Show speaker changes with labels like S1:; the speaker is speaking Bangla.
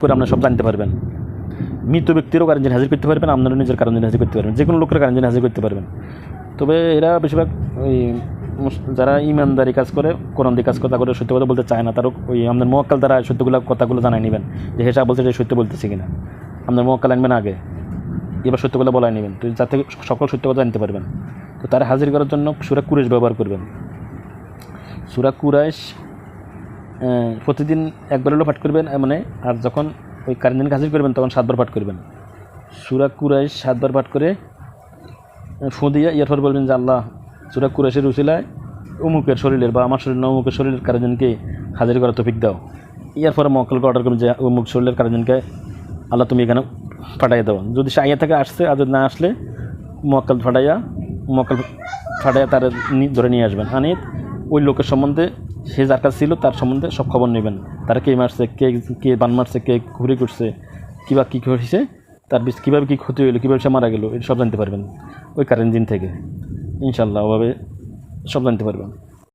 S1: করে আপনারা সব জানতে পারবেন। মৃত ব্যক্তিরও কারেন্ট হাজির করতে পারবেন, আপনারও নিজের কারেন্ট হাজির করতে পারবেন। যে কোনো লোকের কারেন্ট হাজির করতে পারবেন। তবে এরা বেশিরভাগ ওই যারা ইমানদারি কাজ করে, কোরআন দিয়ে কাজ করে সত্য কথা বলতে চায় না, তারও ওই আপনার মোয়াক্কাল দ্বারা সত্যগুলো কথাগুলো জানাই নেবেন। যে হেসা বলছে যে সত্য বলতেছে কিনা। আপনার মোয়াক্কাল আনবেন আগে। এবার সত্যগুলো বলাই নেবেন। তো যাতে সকল সত্য কথা জানতে পারবেন। তো তারা হাজির করার জন্য সুরা কুরেশ ব্যবহার করবেন। সুরা কুরাইশ প্রতিদিন একবার হলেও পাঠ করবেন মানে আর যখন ওই কারেন্ট হাজির করবেন, তখন সাতবার পাঠ করবেন। সুরা কুরাইশ সাতবার পাঠ করে ফু দিয়ে ইয়ারপর বলবেন যে, আল্লাহ, সুরা কুরাইশের উচিলায় অমুকের শরীরের বা আমার শরীর অমুকের শরীরের কারেন্টকে হাজির করার তফিক দাও। ইয়ার পরে মক্কলকে অর্ডার করবেন যে, অমুক শরীরের কারেন্টকে আল্লাহ তুমি এখানে ফাটাইয়া দাও। যদি সে আইয়া থেকে আসছে আর যদি না আসলে, মক্কাল ফাটাইয়া মক্কাল ফাটাইয়া তার ধরে নিয়ে আসবেন। আনি ওই লোকের সম্বন্ধে সে যার কাছে ছিল, তার সম্বন্ধে সব খবর নেবেন। তারা কে মারছে, কে কে বান মারছে, কে ঘুরে করছে কিবা কী হয়েছে তার কীভাবে কী ক্ষতি হইল, কীভাবে সে মারা গেলো এটা সব জানতে পারবেন। ওই কারেন্ট দিন থেকে। ইনশাল্লাহ ওভাবে সব জানতে পারবেন।